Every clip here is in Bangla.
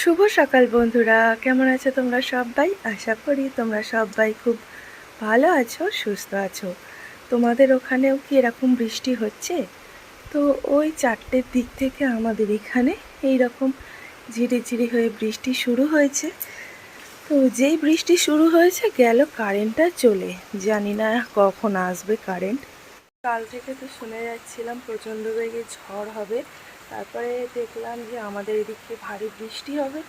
শুভ সকাল বন্ধুরা। কেমন আছো তোমরা সবাই? আশা করি তোমরা সবাই খুব ভালো আছো, সুস্থ আছো। তোমাদের ওখানেও কি এরকম বৃষ্টি হচ্ছে? তো ওই চারটের দিক থেকে আমাদের এখানে এই রকম ঝিরি ঝিরি হয়ে বৃষ্টি শুরু হয়েছে। তো যেই বৃষ্টি শুরু হয়েছে, গেল কারেন্টটা চলে। জানি না কখন আসবে কারেন্ট। কাল থেকে তো শুনে যাচ্ছিলাম, প্রচণ্ড বেগে ঝড় হবে। তারপরে দেখলাম যে আমাদের এদিকে ভারী বৃষ্টি হবে।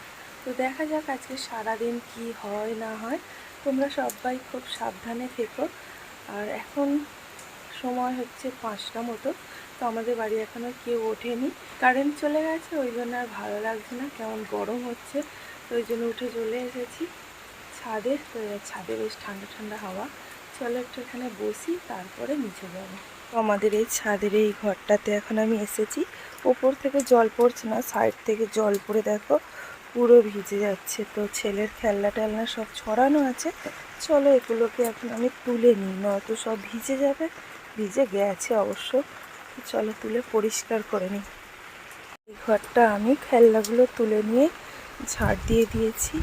তো দেখা যাক আজকে সারাদিন কি হয়, না হয়। তোমরা সবাই খুব সাবধানে থেকো। আর এখন সময় হচ্ছে পাঁচটা মতো। তো আমাদের বাড়ি এখনও কেউ ওঠেনি। কারেন্ট চলে গেছে, ওই জন্য আর ভালো লাগছে না। কেমন গরম হচ্ছে, তো ওই জন্য উঠে চলে এসেছি। ছাদে, তো ছাদে বেশ ঠান্ডা ঠান্ডা হাওয়া। চলো একটু এখানে বসি, তারপরে নিচে যাব। আমাদের এই ছাদের এই ঘরটাতে এখন আমি এসেছি। ওপর থেকে জল পড়ছে না, সাইড থেকে জল পড়ে দেখো, পুরো ভিজে যাচ্ছে। তো ছেলের খেলনা টেলনা সব ছড়ানো আছে। চলো এগুলোকে এখন আমি তুলে নিই, নয়তো সব ভিজে যাবে। ভিজে গেছে অবশ্য। চলো তুলে পরিষ্কার করে নিই। এই ঘরটা আমি খেলনাগুলো তুলে নিয়ে ঝাড় দিয়ে দিয়েছি।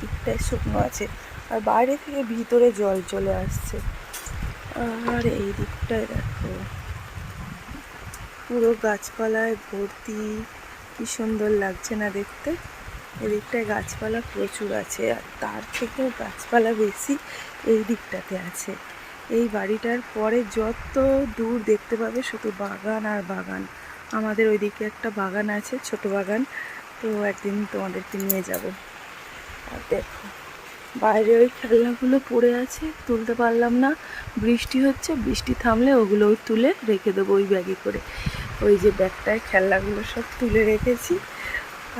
দিকটায় শুকনো আছে। আর বাইরে থেকে ভিতরে জল চলে আসছে। আর এই দিকটায় দেখো। পুরো গাছপালায় ভর্তি, কি সুন্দর লাগছে না দেখতে? এদিকটায় গাছপালা প্রচুর আছে আর তার থেকেও গাছপালা বেশি এই দিকটাতে আছে। এই বাড়িটার পরে যত দূর দেখতে পাবে শুধু বাগান আর বাগান। আমাদের ওইদিকে একটা বাগান আছে, ছোট বাগান। তো একদিন তোমাদেরকে নিয়ে যাব। আর দেখো বাইরে ওই খেলনাগুলো পড়ে আছে, তুলতে পারলাম না। বৃষ্টি হচ্ছে, বৃষ্টি থামলে ওগুলোও তুলে রেখে দেবো ওই ব্যাগে করে। ওই যে ব্যাগটায় খেলনাগুলো সব তুলে রেখেছি।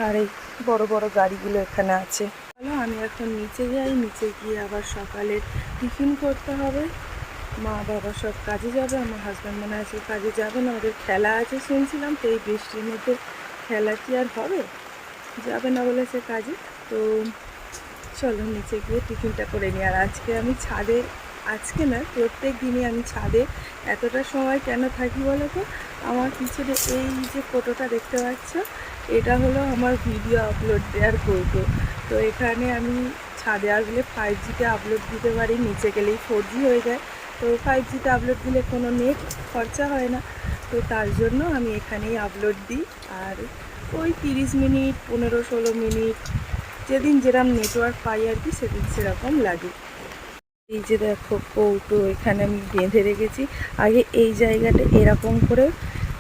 আর এই বড় বড় গাড়িগুলো এখানে আছে। চলো, আমি এখন নিচে যাই। নিচে গিয়ে আবার সকালের টিফিন করতে হবে। মা বাবা সব কাজে যাবে, আমার হাজব্যান্ড মনে আছে কাজে যাবে না, ওদের খেলা আছে শুনছিলাম, তো এই বৃষ্টির মধ্যে খেলা কি আর হবে? যাবে না বলেছে কাজে। তো চলো, নিচে গিয়ে টিফিনটা করে নিই। আর আজকে আমি ছাদে, আজকে না, প্রত্যেক দিনই আমি ছাদে এতটা সময় কেন থাকি বলো তো? আমার পিছনে এই যে ফটোটা দেখতে পাচ্ছ, এটা হলো আমার ভিডিও আপলোড দেওয়ার কৌটো তো এখানে আমি ছাদে আসলে ফাইভ জিতে আপলোড দিতে পারি, নিচে গেলেই ফোর জি হয়ে যায়। তো ফাইভ জিতে আপলোড দিলে কোনো নেট খরচা হয় না। তো তার জন্য আমি এখানেই আপলোড দিই। আর ওই তিরিশ মিনিট, পনেরো ষোলো মিনিট যেদিন যেরকম নেটওয়ার্ক পাই আর কি, সেদিন সেরকম লাগে। এই যে দেখো কৌটো, এখানে আমি বেঁধে রেখেছি। আগে এই জায়গাটা এরকম করে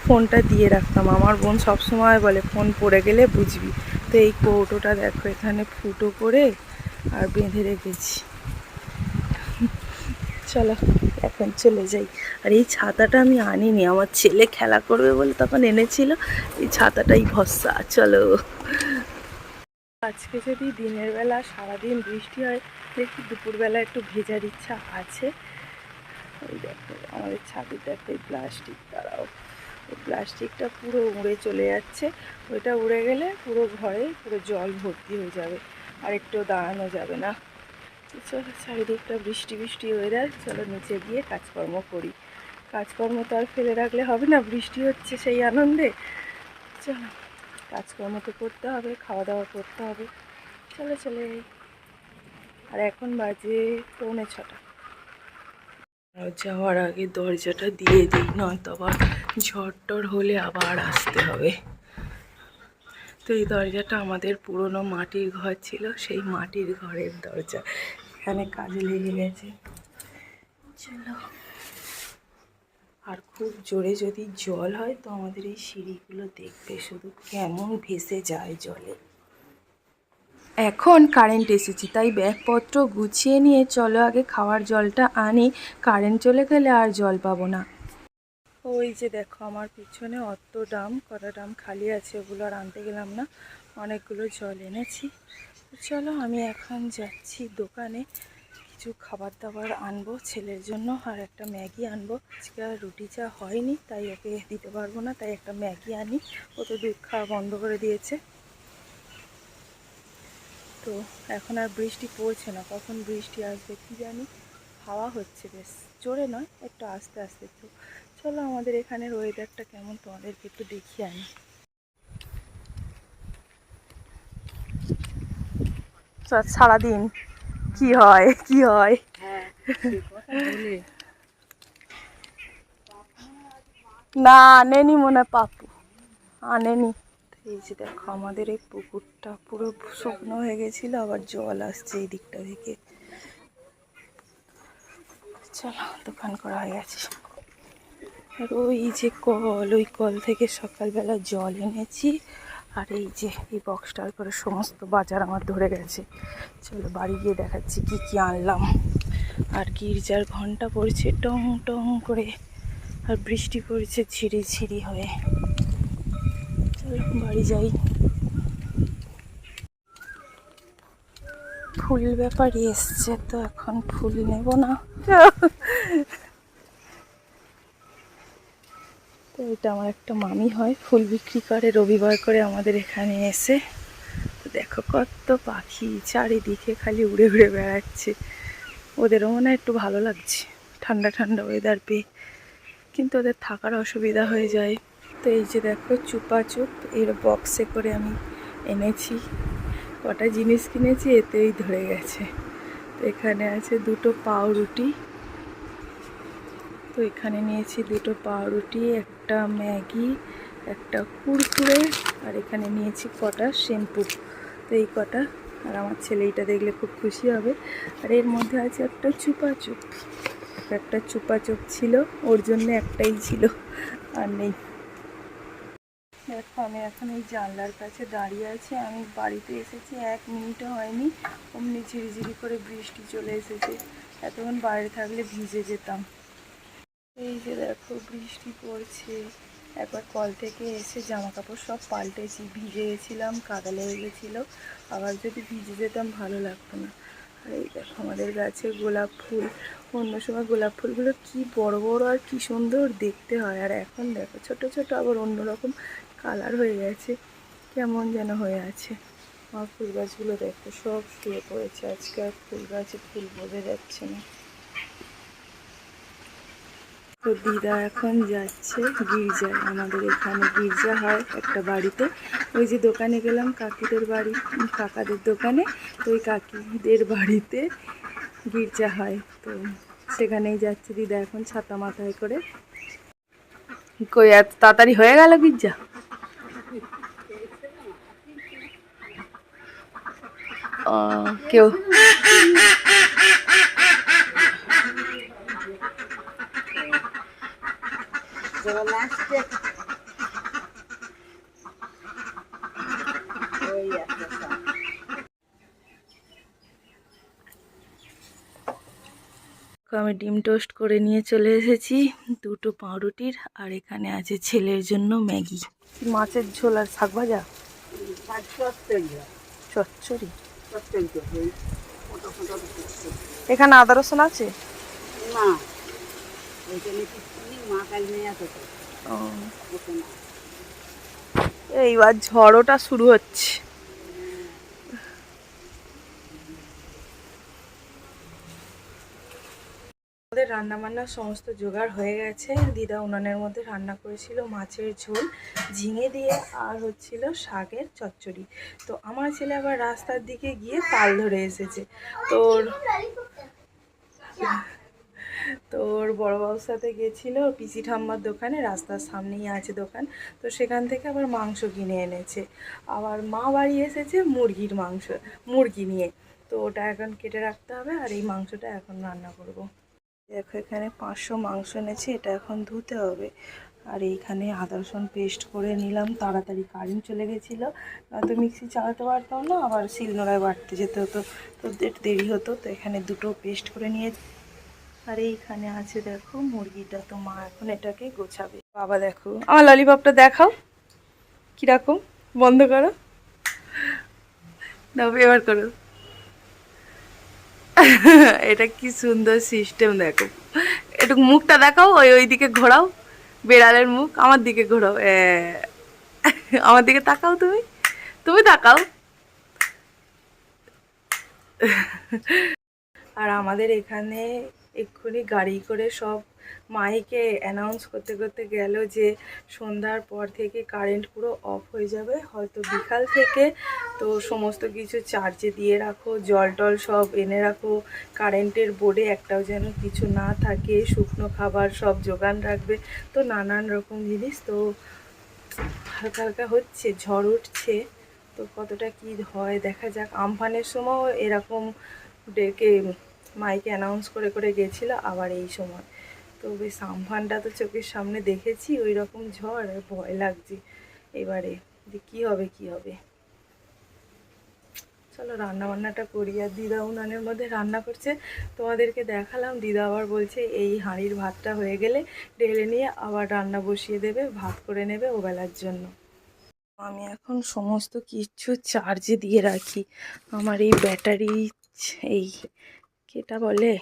ফোনটা দিয়ে রাখতাম। আমার বোন সবসময় বলে, ফোন পড়ে গেলে বুঝবি। তো এই কৌটোটা দেখো, এখানে ফুটো করে আর বেঁধে রেখেছি। চলো, এখন চলে যাই। আর এই ছাতাটা আমি আনিনি। আমার ছেলে খেলা করবে বলে তখন এনেছিল। এই ছাতাটাই ভরসা। চলো। আজকে যদি দিনের বেলা সারাদিন বৃষ্টি হয়, দেখি দুপুরবেলা একটু ভেজার ইচ্ছা আছে। ওই দেখো, আমাদের ছাদে দেখো এই প্লাস্টিক তারাও এই প্লাস্টিকটা পুরো উড়ে চলে যাচ্ছে। ওইটা উড়ে গেলে পুরো ঘরে পুরো জল ভর্তি হয়ে যাবে, আর একটু দাঁড়ানো যাবে না। চলো চারিদিকটা বৃষ্টি বৃষ্টি ওয়েদার চলো নিচে গিয়ে কাজকর্ম করি। কাজকর্ম তো আর ফেলে রাখলে হবে না, বৃষ্টি হচ্ছে সেই আনন্দে। চলো। কাজকর্ম তো করতে হবে খাওয়া দাওয়া করতে হবে। চলে চলে আর এখন বাজে পৌনে ছটা। যাওয়ার আগে দরজাটা দিয়ে দিই, নয়তো আবার ঝড় টর হলে আবার আসতে হবে। তো এই দরজাটা আমাদের পুরনো মাটির ঘর ছিল, সেই মাটির ঘরের দরজা। এখানে কাজে লেগে গেছে। চলো। আর খুব জোরে যদি জল হয় তো আমাদের এই সিঁড়িগুলো দেখবে শুধু কেমন ভেসে যায় জলে। এখন কারেন্ট এসেছে, তাই ব্যাগপত্র গুছিয়ে নিয়ে চলো আগে খাওয়ার জলটা আনি কারেন্ট চলে গেলে আর জল পাবো না। ওই যে দেখো আমার পিছনে অত ডাম কটা ডাম খালি আছে, ওগুলো আর আনতে গেলাম না, অনেকগুলো জল এনেছি। চলো আমি এখন যাচ্ছি দোকানে কিছু খাবার দাবার আনব, ছেলের জন্য আর একটা ম্যাগি আনব। আজকে আর রুটি চা হয়নি, তাই ওকে দিতে পারব না, তাই একটা ম্যাগি আনি। ও তো দুধ খাওয়া বন্ধ করে দিয়েছে। তো এখন আর বৃষ্টি পড়ছে না, কখন বৃষ্টি আসবে কি জানি। হাওয়া হচ্ছে বেশ, জোরে নয়, একটু আস্তে আস্তে তো চলো আমাদের এখানের ওয়েদারটা কেমন, তোমাদেরকে একটু দেখিয়ে আনি। সারাদিন কি হয় কি হয়? না আনেনি মনে পাপু। আনেনি এই যে দেখো, আমাদের এই পুকুরটা পুরো শুকনো হয়ে গেছিল, আবার জল আসছে এই দিকটা থেকে। চলো, দোকান করা হয়ে গেছে। আর ওই যে কল, ওই কল থেকে সকালবেলা জল এনেছি। আর এই যে, এই বক্সটার করে সমস্ত বাজার আমার ধরে গেছে। চলো বাড়ি গিয়ে দেখাচ্ছি কি কি আনলাম। আর গির্জার ঘণ্টা পড়ছে টং টং করে, আর বৃষ্টি পড়ছে ছিঁড়ি ছিঁড়ি হয়ে। চলো বাড়ি যাই। ফুল ব্যাপারই এসছে, তো এখন ফুল নেব না। তো এটা আমার একটা মামি হয়। ফুল বিক্রি করে, রবিবার করে আমাদের এখানে এসে। তো দেখো কত পাখি, চারিদিকে খালি উড়ে উড়ে বেড়াচ্ছে। ওদেরও মনে একটু ভালো লাগছে, ঠান্ডা ঠান্ডা ওয়েদার পেয়ে। কিন্তু ওদের থাকার অসুবিধা হয়ে যায়। তো এই যে দেখো চুপা চুপ এর বক্সে করে আমি এনেছি। কটা জিনিস কিনেছি, এতেই ধরে গেছে। তো এখানে আছে দুটো পাউরুটি। তো এখানে নিয়েছি দুটো পাউরুটি একটা ম্যাগি, একটা কুরকুরে, আর এখানে নিয়েছি কটা শ্যাম্পু। তো এই কটা, আর আমার ছেলে এইটা দেখলে খুব খুশি হবে। আর এর মধ্যে আছে একটা চুপা চুপ একটা চুপা চুপ ছিল, ওর জন্য একটাই ছিল, আর নেই। দেখো, আমি এখন এই জানলার কাছে দাঁড়িয়ে আছি। আমি বাড়িতে এসেছি, এক মিনিটও হয়নি। অমনি ঝিরিঝিরি করে বৃষ্টি চলে এসেছে। এতক্ষণ বাইরে থাকলে ভিজে যেতাম। এই যে দেখো, বৃষ্টি পড়ছে। একবার কল থেকে এসে জামা কাপড় সব পাল্টেছি ভিজে গেছিলাম কাদা লেগে গেছিল। আবার যদি ভিজে যেতাম, ভালো লাগতো না। আর এই দেখো, আমাদের গাছে গোলাপ ফুল। অন্য সময় গোলাপ ফুলগুলো কি বড় বড় আর কি সুন্দর দেখতে হয়। আর এখন দেখো, ছোট ছোট আবার অন্যরকম কালার হয়ে গেছে। কেমন যেন হয়ে আছে। আমার ফুল গাছগুলো দেখো, সব শুয়ে পড়েছে। আজকে আর ফুল গাছে ফুল বোঝা যাচ্ছে না। তো দিদা এখন যাচ্ছে গির্জায়। আমাদের এখানে গির্জা হয় একটা বাড়িতে। ওই যে দোকানে গেলাম, কাকিদের বাড়ি কাকাদের দোকানে। তো ওই কাকিদের বাড়িতে গির্জা হয়। তো সেখানেই যাচ্ছে দিদা এখন ছাতা মাথায় করে। কই, এত তাড়াতাড়ি হয়ে গেল গির্জা? কেউ আমি ডিম টোস্ট করে নিয়ে চলে এসেছি। দুটো পাউরুটির আর এখানে আছে ছেলের জন্য ম্যাগি। মাছের ঝোল আর শাক ভাজা? চচ্চড়ি। এখানে আদা রসুন আছে? না। এইবার ঝড়োটা শুরু হচ্ছে। আমাদের রান্না বান্নার সমস্ত জোগাড় হয়ে গেছে। দিদা উনানের মধ্যে রান্না করেছিল মাছের ঝোল, ঝিঙে দিয়ে আর হচ্ছিল শাকের চচ্চড়ি। তো আমার ছেলে আবার রাস্তার দিকে গিয়ে তাল ধরে এসেছে। তোর তোর বড় বাবুর সাথে গেছিল পিসি ঠাম্মার দোকানে, রাস্তার সামনেই আছে দোকান। তো সেখান থেকে আবার মাংস কিনে এনেছে। আবার মা বাড়ি এসেছে মুরগির মাংস, মুরগি নিয়ে। তো ওটা এখন কেটে রাখতে হবে আর এই মাংসটা এখন রান্না করব। দেখো, এখানে পাঁচশো মাংস এনেছে, এটা এখন ধুতে হবে। আর এইখানে আদা, রসুন পেস্ট করে নিলাম, তাড়াতাড়ি কারেন্ট চলে গেছিল। নয়তো মিক্সি চালাতে পারতাম না, আবার শিলনোড়ায় বাড়তে যেতে হতো, তো একটু দেরি হতো, তো এখানে দুটো পেস্ট করে নিয়ে আর এইখানে আছে দেখো, মুরগিটা, তো মা এখন এটাকে গোছাবে। বাবা দেখো, আমার ললিপপটা দেখাও, কীরকম, বন্ধ করো। দাও, এবার করো। এটা কি সুন্দর সিস্টেম দেখো। একটু মুখটা দেখাও, ওই ওই দিকে ঘোরাও, বেড়ালের মুখ, আমার দিকে ঘোরাও। আমার দিকে তাকাও তুমি। তুমি তাকাও। আর আমাদের এখানে এক্ষুনি গাড়ি করে সব মাইকে অ্যানাউন্স করতে করতে গেল যে সন্ধ্যার পর থেকে কারেন্ট পুরো অফ হয়ে যাবে। হয়তো বিকাল থেকে তো সমস্ত কিছু চার্জে দিয়ে রাখো, জল টল সব এনে রাখো। কারেন্টের বোর্ডে একটাও যেন কিছু না থাকে, শুকনো খাবার সব যোগান রাখবে। তো নানান রকম জিনিস তো হালকা হালকা হচ্ছে, ঝড় উঠছে। তো কতটা কি হয় দেখা যাক। আমফানের সময়ও এরকম ডেকে মাইকে অ্যানাউন্স করে করে গেছিল, আবার এই সময়। তো বেশ আমফানটা তো চোখের সামনে দেখেছি ওই রকম ঝড় আর ভয় লাগছে। এবারে যে কী হবে, কি হবে? চলো রান্না বান্নাটা করি আর দিদা উনানের মধ্যে রান্না করছে। তোমাদেরকে দেখালাম, দিদা আবার বলছে, এই হাঁড়ির ভাতটা হয়ে গেলে ঢেলে নিয়ে আবার রান্না বসিয়ে দেবে, ভাত করে নেবে ওবেলার জন্য। আমি এখন সমস্ত কিছু চার্জে দিয়ে রাখি। আমার এই ব্যাটারি এই, কেটা বলে?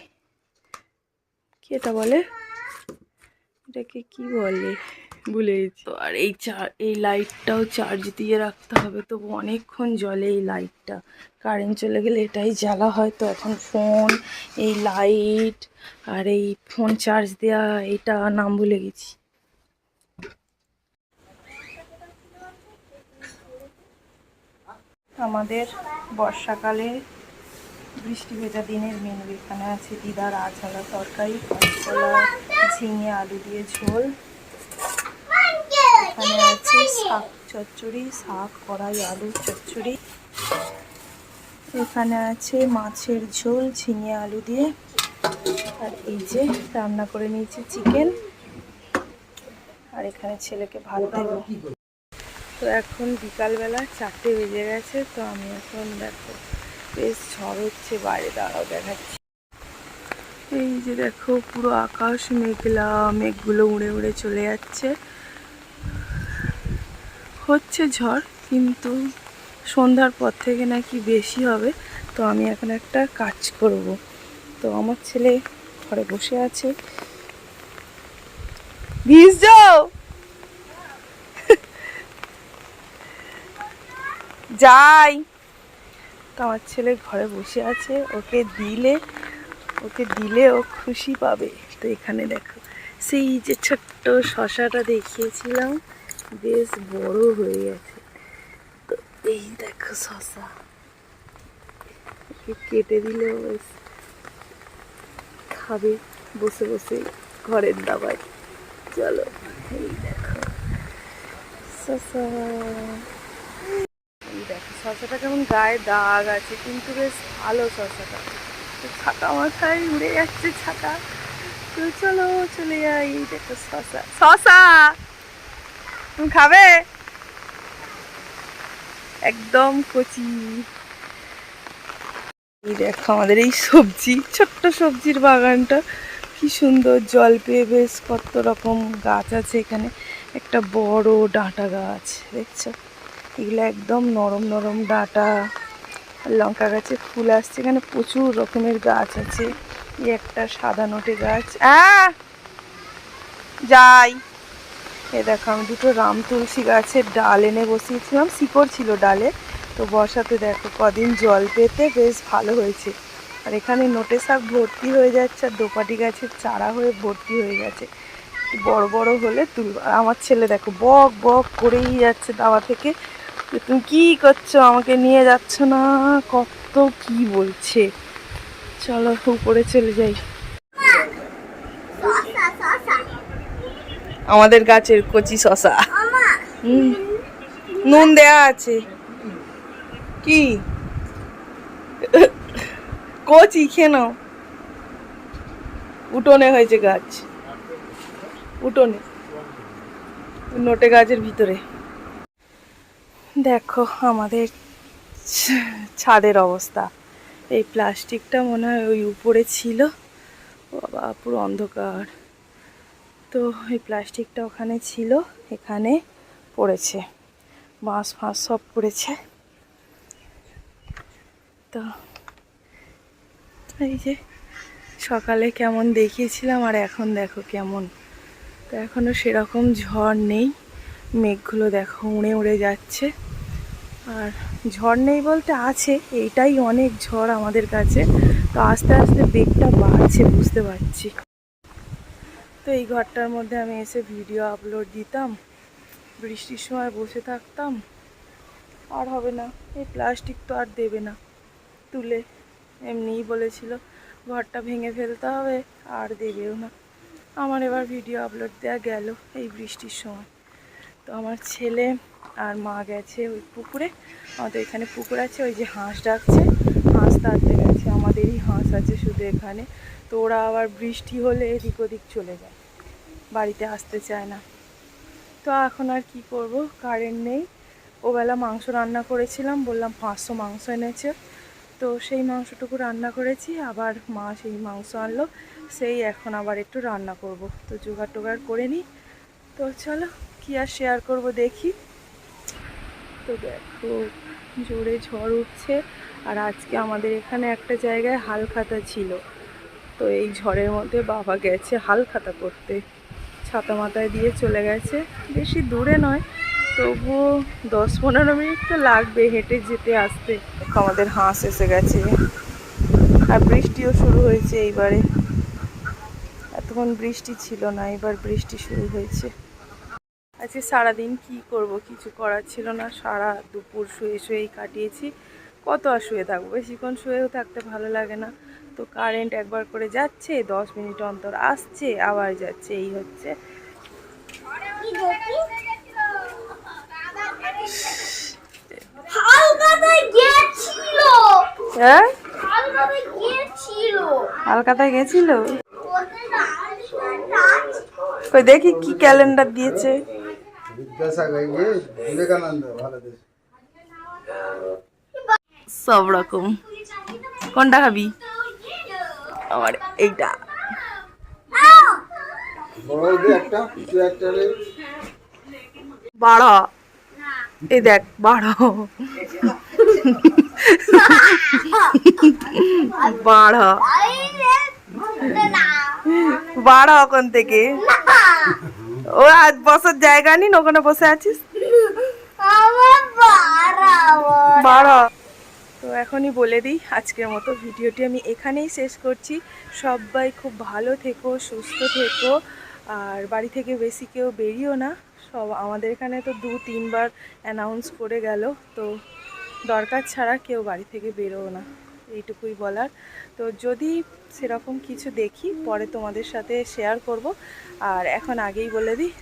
কেটা বলে? এটাকে কি বলে? ভুলে গেছি। তো আর এই চার এই লাইটটাও চার্জ দিয়ে রাখতে হবে তো অনেকক্ষণ জলে এই লাইটটা। কারেন্ট চলে গেলে এটাই জ্বালা হয় তো এখন ফোন এই লাইট আর এই ফোন চার্জ দেওয়া এটা নাম ভুলে গেছি। আমাদের বর্ষাকালে বৃষ্টি ভেজা দিনের মেনু এখানে আছে দিদার আঝালা তরকারি ঝিঙে, আলু দিয়ে ঝোল। এখানে আছে শাক চচ্চড়ি, শাক, কড়াই, আলু, চচ্চড়ি। এখানে আছে মাছের ঝোল, ঝিঙে, আলু দিয়ে। আর এই যে রান্না করে নিয়েছি চিকেন। আর এখানে ছেলেকে ভাত দেবো। তো এখন বিকালবেলা চারটে বেজে গেছে, তো আমি এখন দেখো। বেশ ঝড় হচ্ছে, বাইরে দাঁড়াও দেখাচ্ছি। এই যে দেখো, পুরো আকাশ মেঘলা, মেঘগুলো উড়ে উড়ে চলে যাচ্ছে। হচ্ছে ঝড়, কিন্তু সন্ধ্যার পর থেকে নাকি বেশি হবে। তো আমি এখন একটা কাজ করব। তো আমার ছেলে ঘরে বসে আছে। ভিজ যাও! যাই! তো আমার ছেলে ঘরে বসে আছে, ওকে দিলে ওকে দিলে ও খুশি পাবে। তো এখানে দেখো, সেই যে ছোট্ট শশাটা দেখিয়েছিলাম, বেশ বড় হয়ে গেছে। তো এই দেখো শশা। কেটে দিলে বেশ খাবে বসে বসে ঘরের দাবায়। চলো, এই দেখো, শশা। দেখো শশাটা কেমন গায়ে দাগ আছে, কিন্তু বেশ ভালো শশাটা তো ছাকা মাথায় উড়ে যাচ্ছে ছাকা তো চলো, চলে যাই, দেখো শশা। শশা! তুমি খাবে? একদম কচি। এই দেখো আমাদের এই সবজি, ছোট্ট সবজির বাগানটা। কি সুন্দর জল পেয়ে বেশ কত রকম গাছ আছে এখানে। একটা বড় ডাঁটা গাছ, দেখছ? এগুলো একদম নরম নরম ডাঁটা, লঙ্কা গাছে ফুল আসছে, এখানে প্রচুর রকমের গাছ আছে। এই একটা সাদা নোটে গাছ। যাই। এ দেখো, আমি দুটো রাম তুলসী গাছের ডাল এনে বসিয়েছিলাম। শিকড় ছিল ডালে। তো বসাতে দেখো, কদিন জল পেতে বেশ ভালো হয়েছে। আর এখানে নোটে শাক ভর্তি হয়ে যাচ্ছে আর দোপাটি গাছের চারা হয়ে ভর্তি হয়ে গেছে। বড় বড় হলে আর আমার ছেলে দেখো, বক বক করেই যাচ্ছে দাওয়া থেকে। যে তুমি কি করছ? আমাকে নিয়ে যাচ্ছ না? কত কি বলছে? চলো, উপরে চলে যাই। আমাদের গাছের কচি শশা। নুন দেয়া আছে। কি? কচি, খেয়ে নাও। উঠোনে হয়েছে গাছ। উঠোনে। নোটে গাছের ভিতরে। দেখো আমাদের ছাদের অবস্থা। এই প্লাস্টিকটা মনে হয় ওই উপরে ছিল। বাবা, পুরো অন্ধকার। তো এই প্লাস্টিকটা ওখানে ছিল, এখানে পড়েছে। বাঁশ ফাঁস সব পড়েছে। তো এই যে সকালে কেমন দেখিয়েছিলাম আর এখন দেখো কেমন। তো এখনও সেরকম ঝড় নেই। মেঘগুলো দেখো উড়ে উড়ে যাচ্ছে। আর ঝড় নেই বলতে আছে এইটাই অনেক ঝড় আমাদের কাছে। তো আস্তে আস্তে বেগটা বাড়ছে, বুঝতে পারছি। তো এই ঘরটার মধ্যে আমি এসে ভিডিও আপলোড দিতাম, বৃষ্টির সময় বসে থাকতাম। আর হবে না, এই প্লাস্টিক তো আর দেবে না। তুলে, এমনিই বলেছিল, ঘরটা ভেঙে ফেলতে হবে, আর দেবেও না। আমার এবার ভিডিও আপলোড দেওয়া গেল এই বৃষ্টির সময়। তো আমার ছেলে আর মা গেছে ওই পুকুরে। আমাদের এখানে পুকুর আছে, ওই যে হাঁস ডাকছে। হাঁস তাড়তে গেছে, আমাদেরই হাঁস আছে শুধু এখানে। তো ওরা আবার বৃষ্টি হলে এদিক ওদিক চলে যায়, বাড়িতে আসতে চায় না। তো এখন আর কি করব কারেন্ট নেই। ওবেলা মাংস রান্না করেছিলাম, বললাম পাঁচশো মাংস এনেছে। তো সেই মাংসটুকু রান্না করেছি, আবার মা সেই মাংস আনলো, সেই এখন আবার একটু রান্না করব। তো জোগাড় টোগাড় করে নিই। তো চলো, কি আর শেয়ার করব দেখি। তো দেখো, জোরে ঝড় উঠছে। আর আজকে আমাদের এখানে একটা জায়গায় হালখাতা ছিল। তো এই ঝড়ের মধ্যে বাবা গেছে হালখাতা করতে। ছাতা মাথায় দিয়ে চলে গেছে। বেশি দূরে নয়, তবুও দশ পনেরো মিনিট তো লাগবে হেঁটে যেতে আসতে। আমাদের হাঁস এসে গেছে। আর বৃষ্টিও শুরু হয়েছে এইবারে। এতক্ষণ বৃষ্টি ছিল না, এবার বৃষ্টি শুরু হয়েছে। আজকে সারাদিন কি করব? কিছু করার ছিল না। সারা দুপুর শুয়ে শুয়েই কাটিয়েছি। কত আর শুয়ে থাকব? বেশিক্ষণ শুয়েও থাকতে ভালো লাগে না। তো কারেন্ট একবার করে যাচ্ছে দশ মিনিট অন্তর আসছে আবার যাচ্ছে। এই হচ্ছে। হালকাতায় গেছিল। হ্যাঁ? দেখি কি ক্যালেন্ডার দিয়েছে। বিবেকানন্দ ভালো সব রকম। কোনটা খাবি? আমার এইটা। বাড়া। এই দেখ বাড়া। বাড়া। বাড়া ওখান থেকে? ও আজ বসার জায়গা নিন ওখানে বসে আছিস? বাড়া তো এখনই বলে দিই আজকের মতো ভিডিওটি আমি এখানেই শেষ করছি। সবাই খুব ভালো থেকো সুস্থ থেকো আর বাড়ি থেকে বেশি কেউ বেরিও না। সব আমাদের এখানে তো দু তিনবার অ্যানাউন্স করে গেল তো দরকার ছাড়া কেউ বাড়ি থেকে বেরোও না এইটুকুই বলার। তো যদি সেরকম কিছু দেখি, পরে তোমাদের সাথে শেয়ার করব। আর এখন আগেই বলে দিই,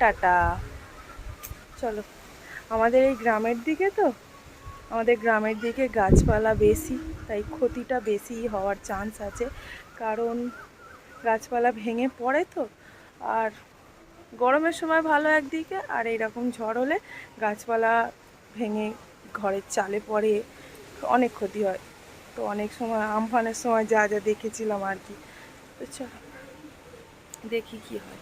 টাটা। চলো, আমাদের এই গ্রামের দিকে তো, আমাদের গ্রামের দিকে গাছপালা বেশি, তাই ক্ষতিটা বেশি হওয়ার চান্স আছে। কারণ গাছপালা ভেঙে পড়ে তো, আর গরমের সময় ভালো একদিকে, আর এইরকম ঝড় হলে গাছপালা ভেঙে ঘরের চালে পড়ে, অনেক ক্ষতি হয়। তো অনেক সময় আমফানের সময় যা যা দেখেছিলাম আর কি। চলো দেখি কি হয়।